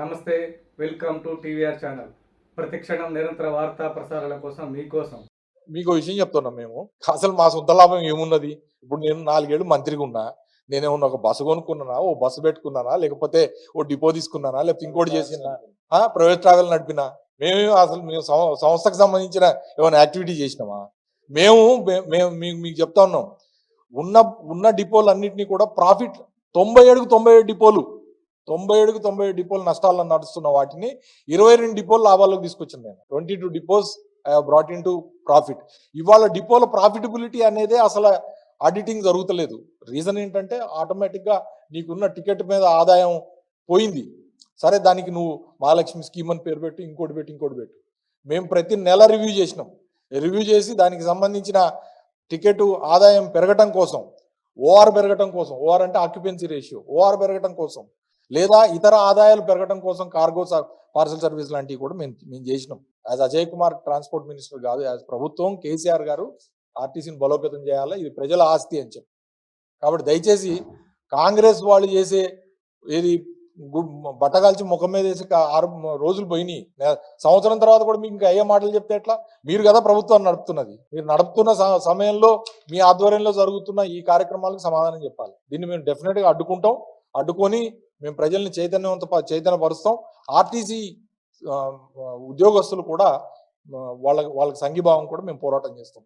నమస్తే welcome to TVR channel. ప్రతిక్షణం నిరంతర వార్తా ప్రసారాల కోసం మీకోసం. మీకు విషయం చెప్తున్నాం మేము. అసలు మా సొంత లాభం ఏమున్నది? ఇప్పుడు నేను నాలుగేళ్ళు మంత్రిగా ఉన్నా. నేనేమన్నా ఒక బస్సు కొనుక్కున్నానా? ఓ బస్సు పెట్టుకున్నానా? లేకపోతే ఓ డిపో తీసుకున్నానా? లేకపోతే ఇంకోటి చేసినా? ఆ, ప్రైవేట్ ట్రావెల్ నడిపినా? మేము అసలు మేము సం- సంస్థకు సంబంధించిన ఏమైనా యాక్టివిటీ చేసినామా? మేము మేము మీకు మీకు చెప్తా ఉన్నాం. ఉన్న ఉన్న డిపోలు అన్నింటినీ కూడా ప్రాఫిట్ తొంభై ఏడుకు తొంభై ఏడు డిపోలు. తొంభై ఏడుకు తొంభై ఏడు డిపోలు నష్టాల్లో నడుస్తున్న వాటిని ఇరవై రెండు డిపోలు లాభాల్లోకి తీసుకొచ్చింది నేను. Twenty two depots I brought into profit ఇవాళ డిపోల ప్రాఫిటబిలిటీ అనేది అసలు ఆడిటింగ్ జరుగుతలేదు. రీజన్ ఏంటంటే ఆటోమేటిక్గా నీకున్న టికెట్ మీద ఆదాయం పోయింది. సరే దానికి నువ్వు మహాలక్ష్మి స్కీమ్ అని పేరు పెట్టి ఇంకోటి పెట్టి ఇంకోటి పెట్టు. మేము ప్రతి నెల రివ్యూ చేసినాం. రివ్యూ చేసి దానికి సంబంధించిన టికెట్ ఆదాయం పెరగటం కోసం ఓఆర్ పెరగటం కోసం ఓఆర్ అంటే ఆక్యుపెన్సీ రేషియో ఓఆర్ పెరగటం కోసం లేదా ఇతర ఆదాయాలు పెరగటం కోసం కార్గో పార్సల్ సర్వీస్ లాంటివి కూడా మేము మేము చేసినాం. As Ajay Kumar transport minister కాదు యాజ్ ప్రభుత్వం కేసీఆర్ గారు ఆర్టీసీని బలోపేతం చేయాలి ఇది ప్రజల ఆస్తి అని చెప్పి. కాబట్టి దయచేసి కాంగ్రెస్ వాళ్ళు చేసే ఏది బట్టగాల్చి ముఖం మీద వేసి ఆరు రోజులు పోయినాయి. సంవత్సరం తర్వాత కూడా మీకు ఇంకా అయ్యే మాటలు చెప్తే ఎట్లా? మీరు కదా ప్రభుత్వాన్ని నడుపుతున్నది. మీరు నడుపుతున్న సమయంలో మీ ఆధ్వర్యంలో జరుగుతున్న ఈ కార్యక్రమాలకు సమాధానం చెప్పాలి. దీన్ని మేము డెఫినెట్గా అడ్డుకుంటాం. అడ్డుకొని మేము ప్రజల్ని చైతన్యవంత చైతన్యపరుస్తాం. ఆర్టీసీ ఉద్యోగస్తులు కూడా వాళ్ళ వాళ్ళకి సంఘీభావం కూడా మేము పోరాటం చేస్తాం.